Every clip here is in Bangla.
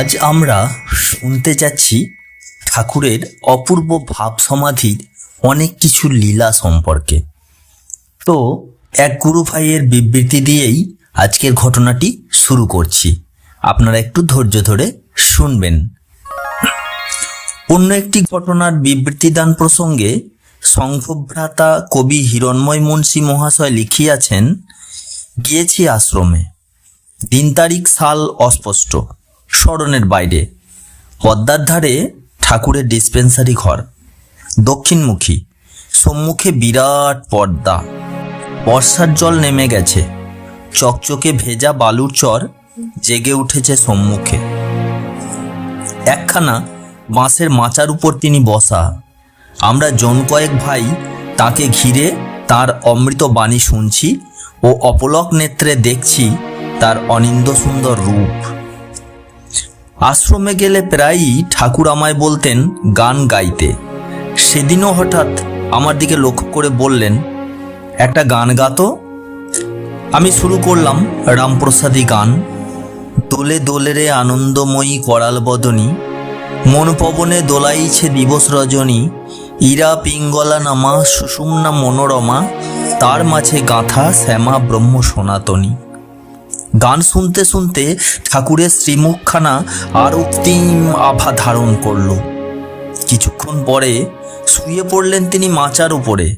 আজ আমরা শুনতে যাচ্ছি ঠাকুরের অপূর্ব ভাব সমাধির অনেক কিছু লীলা সম্পর্কে। তো এক গুরু ভাইয়ের বিবৃতি দিয়েই আজকের ঘটনাটি শুরু করছি। আপনারা একটু ধৈর্য ধরে শুনবেন। অন্য একটি ঘটনার বিবৃতি দান প্রসঙ্গে সংঘভ্রাতা কবি হিরণময় মুন্সী মহাশয় লিখিয়াছেন, গিয়েছি আশ্রমে। দিন তারিখ সাল অস্পষ্ট। স্মরণের বাইরে। পদ্মার ধারে ঠাকুরের ডিসপেন্সারি ঘর। দক্ষিণমুখী। সম্মুখে বিরাট পর্দা। বর্ষার জল নেমে গেছে। চকচকে ভেজা বালুর চর জেগে উঠেছে সম্মুখে। একখানা বাঁশের মাচার উপর তিনি বসা। আমরা জন কয়েক ভাই তাকে ঘিরে তার অমৃত বাণী শুনছি ও অপলক নেত্রে দেখছি তার অনিন্দ সুন্দর রূপ। আশ্রমে গেলে প্রায়ই ঠাকুর আমায় বলতেন, গান গাইতে। সেদিনও হঠাৎ আমার দিকে লক্ষ্য করে বললেন, একটা গান গাতো আমি শুরু করলাম রামপ্রসাদী গান। দোলে দোলে রে আনন্দময়ী করাল বদনী, মন পবনে দোলাইছে দিবস রজনী। ইরা পিঙ্গলা নামা সুষুম্না মনোরমা, তার মাঝে গাঁথা শ্যামা ব্রহ্ম সনাতনী। গান শুনতে শুনতে ঠাকুরের শ্রীমুখখানা আর অক্তিম আভা ধারণ করল। কিছুক্ষণ পরে শুয়ে পড়লেন তিনি মাচার উপরে।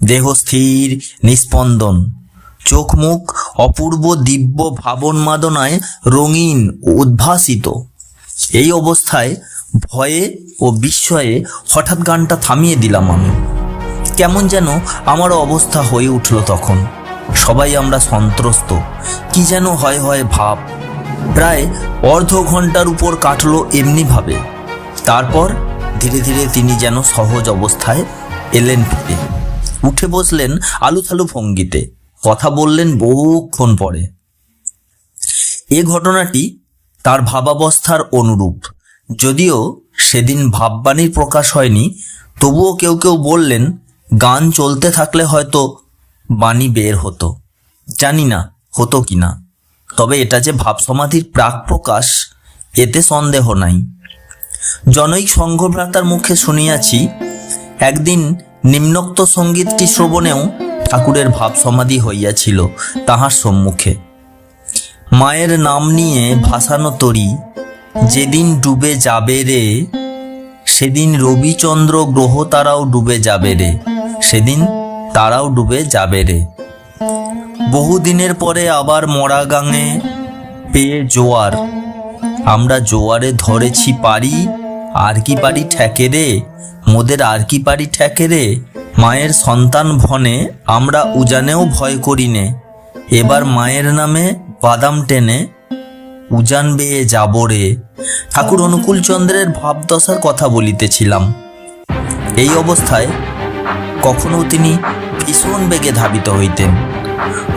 দেহ স্থির, নিস্পন্দন। চোখ মুখ অপূর্ব দিব্য ভাবন্মাদনায় রঙিন উদ্ভাসিত। এই অবস্থায় ভয়ে ও বিস্ময়ে হঠাৎ গানটা থামিয়ে দিলাম আমি। কেমন যেন আমার অবস্থা হয়ে উঠল তখন। সবাই আমরা সন্ত্রস্ত। কি যেন হয় হয় ভাব। প্রায় অর্ধ ঘণ্টার উপর কাটলো এমনিভাবে। তারপর ধীরে ধীরে তিনি যেন সহজ অবস্থায় এলেন ফিরে। উঠে বসলেন আলুথালু ভঙ্গিতে। কথা বললেন বহুক্ষণ পরে। এ ঘটনাটি তার ভাবাবস্থার অনুরূপ। যদিও সেদিন ভাববাণীর প্রকাশ হয়নি, তবুও কেউ কেউ বললেন, গান চলতে থাকলে হয়তো বাণী বের হতো। জানি না হতো কি না। তবে এটা যে ভাব সমাধির প্রাক প্রকাশ, এতে সন্দেহ নাই। জনৈক সংঘভ্রাতার মুখে শুনিয়াছি, একদিন নিম্নোক্ত সঙ্গীতটি শ্রবণেও ঠাকুরের ভাব সমাধি হইয়াছিল তাহার সম্মুখে। মায়ের নাম নিয়ে ভাসানো তরি, যেদিন ডুবে যাবে রে, সেদিন রবিচন্দ্র গ্রহ তারাও ডুবে যাবে রে, সেদিন তারাও ডুবে যাবে রে। বহুদিনের পরে আবার মরা গাঙে পেয়ে জোয়ার। আমরা জোয়ারে ধরেছি পারি আর কি পারি ঠেকে রে? মোদের আর কি পারি ঠেকে রে? মায়ের সন্তান ভনে আমরা উজানেও ভয় করি নে। এবার মায়ের নামে বাদাম টেনে উজান বেয়ে যাব রে। ঠাকুর অনুকূল চন্দ্রের ভাবদশার কথা বলিতেছিলাম। এই অবস্থায় কখনো তিনি ভীষণ বেগে ধাবিত হইতেন।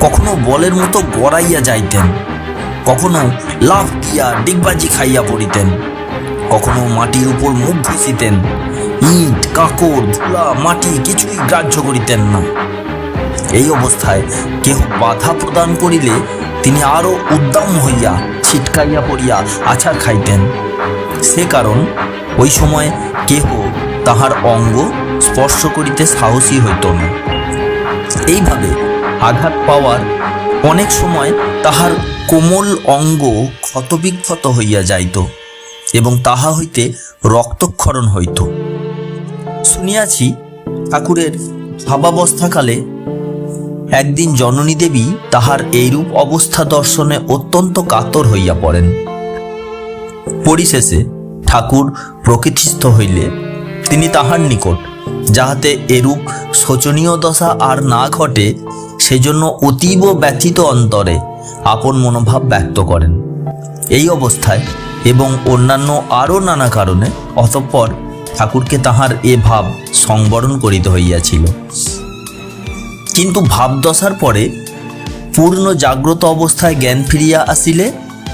কখনো বলের মতো গড়াইয়া যাইতেন। কখনো লাফ দিয়া ডিগবাজি খাইয়া পড়িতেন। কখনো মাটির উপর মুখ ঘষিতেন। ইট, কাকড়, ধুলা, মাটি কিছুই গ্রাহ্য করিতেন না। এই অবস্থায় কেহ বাধা প্রদান করিলে তিনি আরও উদ্দাম হইয়া, ছিটকাইয়া পড়িয়া আছাড় খাইতেন। সে কারণ ওই সময় কেহ তাহার অঙ্গ স্পর্শ করিতে সাহসী হইত না। এইভাবে আঘাত পাওয়ার অনেক সময় তাহার কোমল অঙ্গ ক্ষতবিক্ষত হইয়া যাইত এবং তাহা হইতে রক্তক্ষরণ হইত। শুনিয়াছি ঠাকুরের ভাবাবস্থাকালে একদিন জননী দেবী তাহার এইরূপ অবস্থা দর্শনে অত্যন্ত কাতর হইয়া পড়েন। পরিশেষে ঠাকুর প্রকৃতিস্থ হইলে তিনি তাহার নিকট যাহাতে এরূপ শোচনীয় দশা আর না ঘটে সেজন্য অতীব ব্যথিত অন্তরে আপন মনোভাব ব্যক্ত করেন। এই অবস্থায় এবং অন্যান্য আরও নানা কারণে অতঃপর ঠাকুরকে তাহার এ ভাব সংবরণ করিতে হইয়াছিল। কিন্তু ভাবদশার পরে পূর্ণ জাগ্রত অবস্থায় জ্ঞান ফিরিয়া আসিলে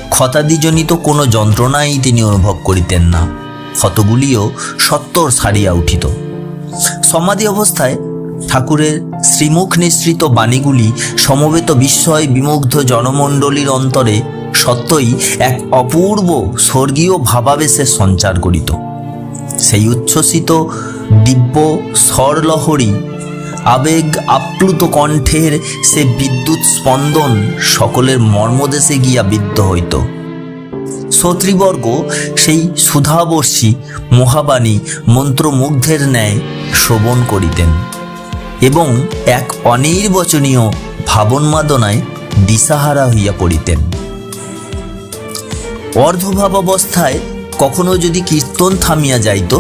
ক্ষতাদিজনিত কোনো যন্ত্রণাই তিনি অনুভব করিতেন না। ক্ষতগুলিও সত্তর সারিয়া উঠিত। সমাধি অবস্থায় ঠাকুরের শ্রীমুখ নিঃসৃত বাণীগুলি সমবেত বিস্ময় বিমুগ্ধ জনমণ্ডলীর অন্তরে সত্যই এক অপূর্ব স্বর্গীয় ভাবাবেশের সঞ্চার করিত। সেই উচ্ছ্বসিত দিব্য স্বরলহরী আবেগ আপ্লুত কণ্ঠের সে বিদ্যুৎ স্পন্দন সকলের মর্মদেশে গিয়া বিদ্ধ হইত। শ্রোতৃবর্গ সেই সুধাবর্ষী মহাবাণী মন্ত্রমুগ্ধের ন্যায় শ্রবণ করিতেন এবং এক অনির্বচনীয় ভাবন্মাদনায় দিশাহারা হইয়া পড়িতেন। অর্ধভাব অবস্থায় কখনো যদি কীর্তন থামিয়া যাইত,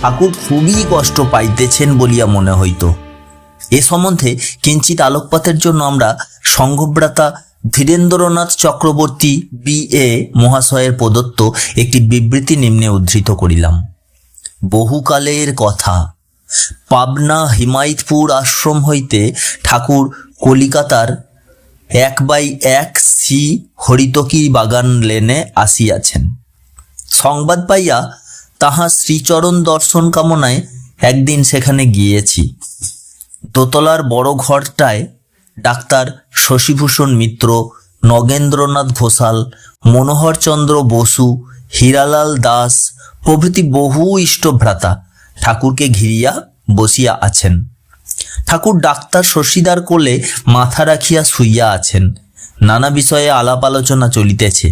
ঠাকুর খুবই কষ্ট পাইতেছেন বলিয়া মনে হইত। এ সম্বন্ধে কিঞ্চিত আলোকপাতের জন্য আমরা সংঘব্রাতা ধীরেন্দ্রনাথ চক্রবর্তী বি এ মহাশয়ের প্রদত্ত একটি বিবৃতি নিম্নে উদ্ধৃত করিলাম। বহুকালের কথা, পাবনা হিমায়তপুর আশ্রম হইতে ঠাকুর কলিকাতার এক বাই এক সি হরিতকি বাগান লেনে আসিয়াছেন। সংবাদ পাইয়া তাহা শ্রীচরণ দর্শন কামনায় একদিন সেখানে গিয়েছি। দোতলার বড় ঘরটায় ডাক্তার শশীভূষণ মিত্র, নগেন্দ্রনাথ ঘোষাল, মনোহরচন্দ্র বসু, হীরালাল দাস প্রভৃতি বহু ইষ্টভ্রাতা ঠাকুরকে ঘিরিয়া বসিয়া আছেন। ঠাকুর ডাক্তার শশীদার কোলে মাথা রাখিয়া শুইয়া আছেন। নানা বিষয়ে আলাপ আলোচনা চলিতেছে।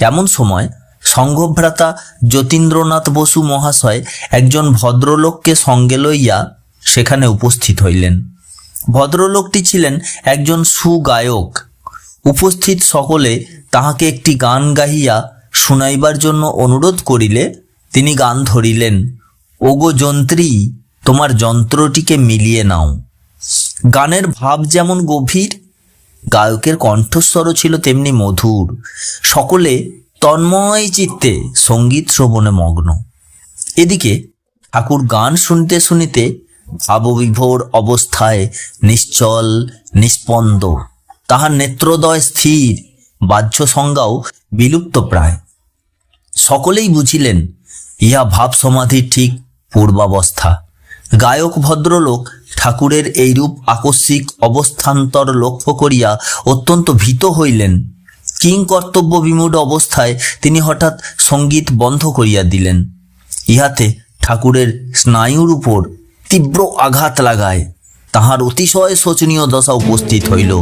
এমন সময়? সংঘভ্রাতা যতীন্দ্রনাথ বসু মহাশয় একজন ভদ্রলোককে সঙ্গে লইয়া সেখানে উপস্থিত হইলেন। ভদ্রলোকটি ছিলেন একজন সুগায়ক। উপস্থিত সকলে তাহাকে একটি গান গাহিয়া শুনাইবার জন্য অনুরোধ করিলে তিনি গান ধরিলেন, ওগো যন্ত্রী, তোমার যন্ত্রটিকে মিলিয়ে নাও। গানের ভাব যেমন গভীর, গায়কের কণ্ঠস্বরও ছিল তেমনি মধুর। সকলে তন্ময় চিত্তে সংগীত শ্রবণে মগ্ন। এদিকে ঠাকুর গান শুনতে শুনিতে ভাববিভোর অবস্থায় নিশ্চল নিস্পন্দ তাহার নেত্রদয় স্থির বাহ্য সংজ্ঞাও বিলুপ্ত প্রায়। সকলেই বুঝিলেন, ইহা ভাব সমাধির ঠিক পূর্বাবস্থা। গায়ক ভদ্রলোক ঠাকুরের এইরূপ আকস্মিক অবস্থান্তর লক্ষ্য করিয়া অত্যন্ত ভীত হইলেন। কিং কর্তব্য বিমূঢ় অবস্থায় তিনি হঠাৎ সংগীত বন্ধ করিয়া দিলেন। ইহাতে ঠাকুরের স্নায়ুর উপর তীব্র আঘাত লাগায়। তাহার অতিশয় শোচনীয় দশা উপস্থিত হইল।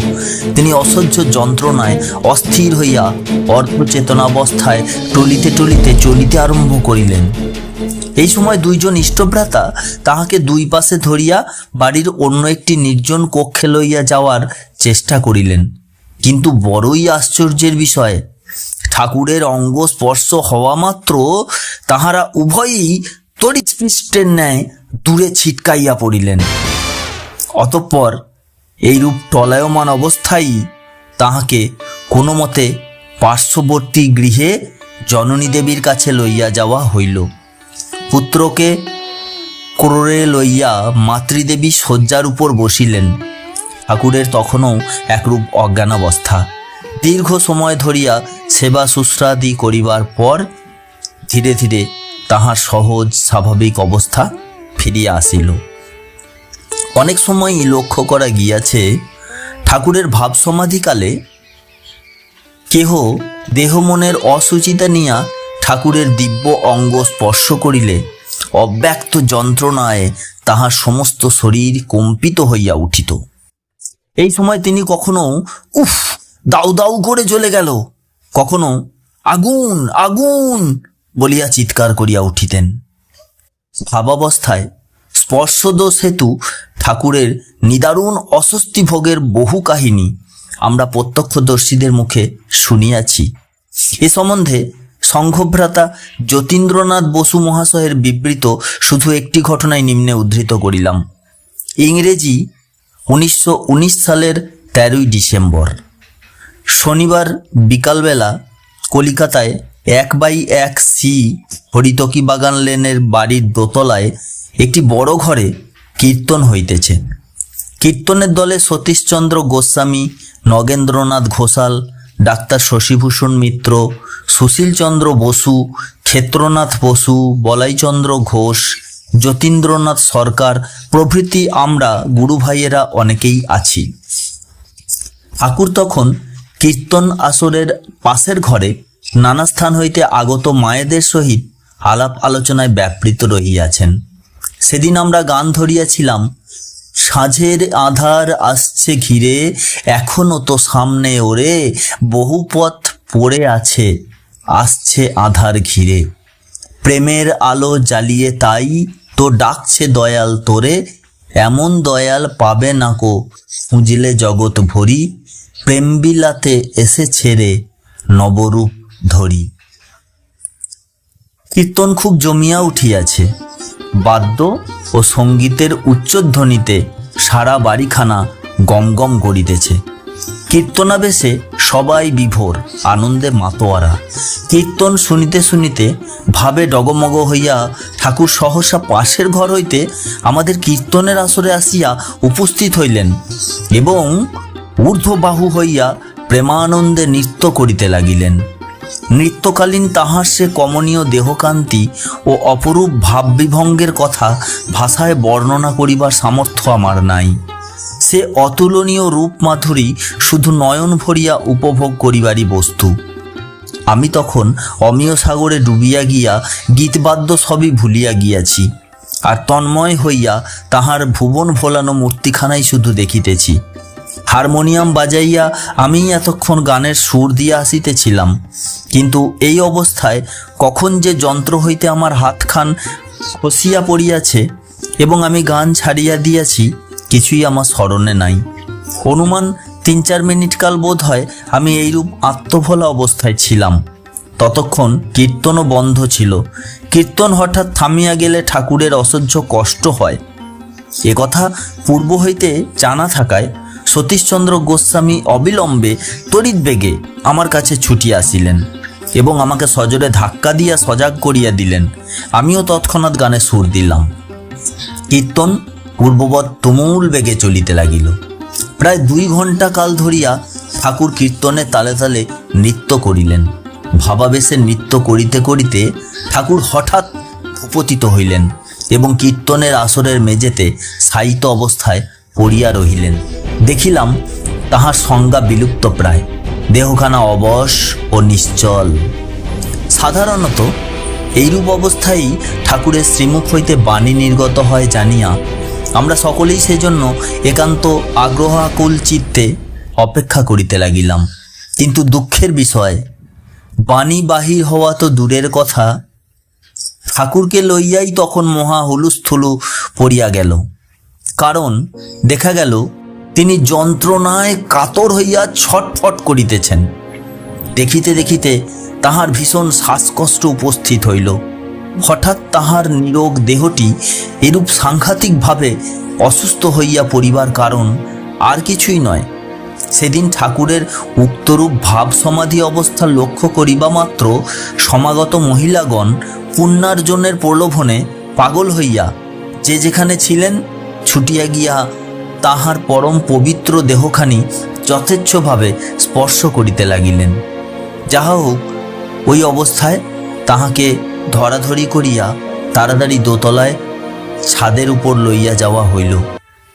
তিনি অসহ্য যন্ত্রণায় অস্থির হইয়া অর্ধচেতনাবস্থায় টলিতে টলিতে চলিতে আরম্ভ করিলেন। এই সময় দুইজন ইষ্টভ্রাতা তাহাকে দুই পাশে ধরিয়া বাড়ির অন্য একটি নির্জন কক্ষে লইয়া যাওয়ার চেষ্টা করিলেন। কিন্তু বড়ই আশ্চর্যের বিষয়। ঠাকুরের অঙ্গ স্পর্শ হওয়া মাত্র তাহারা উভয়ই তড়িৎস্পৃষ্টের ন্যায় দূরে ছিটকাইয়া পড়িলেন। অতঃপর এইরূপ টলায়মান অবস্থায় তাহাকে কোনো মতে পার্শ্ববর্তী গৃহে জননী দেবীর কাছে লইয়া যাওয়া হইল। পুত্রকে ক্রোড়ে লইয়া মাতৃদেবী শয্যার উপর বসিলেন। ঠাকুরের তখনও একরূপ অজ্ঞানাবস্থা। দীর্ঘ সময় ধরিয়া সেবা শুশ্রাদি করিবার পর ধীরে ধীরে তাহার সহজ, স্বাভাবিক অবস্থা ফিরিয়া আসিল। অনেক সময়ই লক্ষ্য করা গিয়াছে, ঠাকুরের ভাব সমাধিকালে কেহ দেহ মনের অসুচিতা নিয়া ঠাকুরের দিব্য অঙ্গ স্পর্শ করিলে অব্যক্ত যন্ত্রণায় তাহার সমস্ত শরীর কম্পিত হইয়া উঠিত। এই সময় তিনি কখনো, উফ, দাউ দাউ করে চলে গেল। কখনো, আগুন আগুন বলিয়া চিৎকার করিয়া উঠিতেন। ভাবাবস্থায় স্পর্শদোষ হেতু ঠাকুরের নিদারুণ অস্বস্তি ভোগের বহু কাহিনী আমরা প্রত্যক্ষদর্শীদের মুখে শুনিয়াছি। এ সম্বন্ধে সংঘভ্রাতা যতীন্দ্রনাথ বসু মহাশয়ের বিবৃত শুধু একটি ঘটনায় নিম্নে উদ্ধৃত করিলাম। ইংরেজি উনিশশো উনিশ সালের তেরোই ডিসেম্বর। শনিবার বিকালবেলা কলিকাতায় এক বাই এক সি হরিতকি বাগান লেনের বাড়ির দোতলায় একটি বড় ঘরে কীর্তন হইতেছে। কীর্তনের দলে সতীশচন্দ্র গোস্বামী, নগেন্দ্রনাথ ঘোষাল, ডাক্তার শশীভূষণ মিত্র, সুশীলচন্দ্র বসু, ক্ষেত্রনাথ বসু, বলাইচন্দ্র ঘোষ যতীন্দ্রনাথ সরকার, প্রভৃতি আমরা গুরু ভাইয়েরা অনেকেই আছি। ঠাকুর তখন কীর্তন আসরের পাশের ঘরে নানা স্থান হইতে আগত মায়েদের সহিত আলাপ আলোচনায় ব্যাপৃত রহিয়াছেন। সেদিন আমরা গান ধরিয়াছিলাম, সাঁঝের আধার আসছে ঘিরে, এখনও তো সামনে ওরে বহু পথ পড়ে আছে, আসছে আধার ঘিরে। প্রেমের আলো জ্বালিয়ে তাই তো ডাকছে দয়াল তোরে, এমন দয়াল পাবে না কো? খুঁজলে জগৎ ভরি প্রেম বিলাতে এসে ছেড়ে নবরূপ ধরি। কীর্তন খুব জমিয়া উঠিয়াছে। বাদ্য ও সঙ্গীতের উচ্চধ্বনিতে সারা বাড়িখানা গমগম করিতেছে। কীর্তনাবেশে সবাই বিভোর, আনন্দে মাতোয়ারা। কীর্তন শুনিতে শুনিতে ভাবে ডগমগ হইয়া ঠাকুর সহসা পাশের ঘর হইতে আমাদের কীর্তনের আসরে আসিয়া উপস্থিত হইলেন এবং ঊর্ধ্ববাহু হইয়া প্রেমানন্দে নৃত্য করিতে লাগিলেন। নৃত্যকালীন তাহার সে কমনীয় দেহকান্তি ও অপরূপ ভাববিভঙ্গের কথা ভাষায় বর্ণনা করিবার সামর্থ্য আমার নাই। সে অতুলনীয় রূপ মাধুরী শুধু নয়ন ভরিয়া উপভোগ করিবারই বস্তু। আমি তখন অমিয় সাগরে ডুবিয়া গিয়া গীতবাদ্য সবই ভুলিয়া গিয়াছি, আর তন্ময় হইয়া তাহার ভুবন ভোলানো মূর্তিখানাই শুধু দেখিতেছি। হারমোনিয়াম বাজাইয়া আমি এতক্ষণ গানের সুর দিয়া আসিতেছিলাম, কিন্তু এই অবস্থায় কখন যে যন্ত্র হইতে আমার হাতখান খসিয়া পড়িয়াছে এবং আমি গান ছাড়িয়া দিয়াছি কিছুই আমার স্মরণে নাই। অনুমান তিন চার মিনিট কাল বোধ হয় আমি এইরূপ আত্মভোলা অবস্থায় ছিলাম। ততক্ষণ কীর্তনও বন্ধ ছিল। কীর্তন হঠাৎ থামিয়া গেলে ঠাকুরের অসহ্য কষ্ট হয়। এ কথা পূর্ব হইতে জানা থাকায় সতীশচন্দ্র গোস্বামী অবিলম্বে তড়িৎ বেগে আমার কাছে ছুটিয়া আসিলেন এবং আমাকে সজোরে ধাক্কা দিয়া সজাগ করিয়া দিলেন। আমিও তৎক্ষণাৎ গানে সুর দিলাম। কীর্তন পূর্ববৎ তুমুল বেগে চলিতে লাগিল। প্রায় দুই ঘণ্টা কাল ধরিয়া ঠাকুর কীর্তনে তালে তালে নৃত্য করিলেন। ভাবাবেশে নৃত্য করিতে করিতে ঠাকুর হঠাৎ ভূপতিত হইলেন এবং কীর্তনের আসরের মেঝেতে শায়িত অবস্থায় পড়িয়া রহিলেন। দেখিলাম তাহার সংজ্ঞা বিলুপ্ত প্রায়, দেহখানা অবশ ও নিশ্চল। সাধারণত এইরূপ অবস্থায় ঠাকুরের শ্রীমুখ হইতে বাণী নির্গত হয় জানিয়া আমরা সকলেই সেজন্য একান্ত আগ্রহাকুল চিত্তে অপেক্ষা করিতে লাগিলাম। কিন্তু দুঃখের বিষয় বাণী বাহির হওয়া তো দূরের কথা। ঠাকুরকে লইয়াই তখন মহা হুলুস্থুলু পড়িয়া গেল। কারণ দেখা গেল, তিনি যন্ত্রণায় কাতর হইয়া ছটফট করিতেছেন। দেখিতে দেখিতে তাহার ভীষণ শ্বাসকষ্ট উপস্থিত হইল। হঠাৎ তাহার নিরোগ দেহটি এরূপ সাংঘাতিকভাবে অসুস্থ হইয়া পড়িবার কারণ আর কিছুই নয়। সেদিন ঠাকুরের উক্তরূপ ভাব সমাধি অবস্থা লক্ষ্য করিবা মাত্র সমাগত মহিলাগণ পুণ্যার্জনের প্রলোভনে পাগল হইয়া যে যেখানে ছিলেন ছুটিয়া গিয়া তাহার পরম পবিত্র দেহখানি যথেচ্ছভাবে স্পর্শ করিতে লাগিলেন। যাহা হোক, ওই অবস্থায় তাহাকে ধরাধরি করিয়া তাড়াতাড়ি দোতলায় ছাদের উপর লইয়া যাওয়া হইল।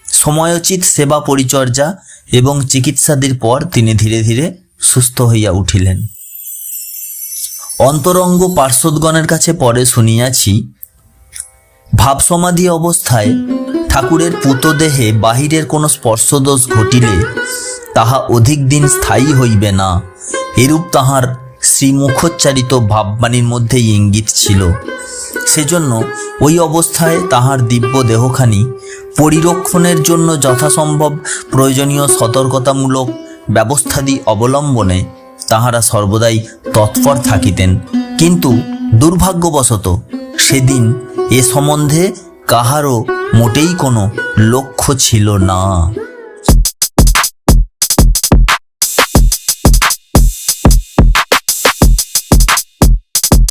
সময়োচিত সেবা পরিচর্যা এবং চিকিৎসাদির পর তিনি ধীরে ধীরে সুস্থ হইয়া উঠিলেন। অন্তরঙ্গ পার্শ্বদগণের কাছে পরে শুনিয়াছি, ভাবসমাধি অবস্থায় ঠাকুরের পুতদেহে বাহিরের কোনো স্পর্শদোষ ঘটিলে তাহা অধিক দিন স্থায়ী হইবে না, এরূপ তাহার শ্রীমুখোচ্চারিত ভাববাণীর মধ্যেই ইঙ্গিত ছিল। সেজন্য ওই অবস্থায় তাহার দিব্য দেহখানি পরিরক্ষণের জন্য যথাসম্ভব প্রয়োজনীয় সতর্কতামূলক ব্যবস্থাদি অবলম্বনে তাহারা সর্বদাই তৎপর থাকিতেন। কিন্তু দুর্ভাগ্যবশত সেদিন এ সম্বন্ধে কাহারও মোটেই কোনো লক্ষ্য ছিল না।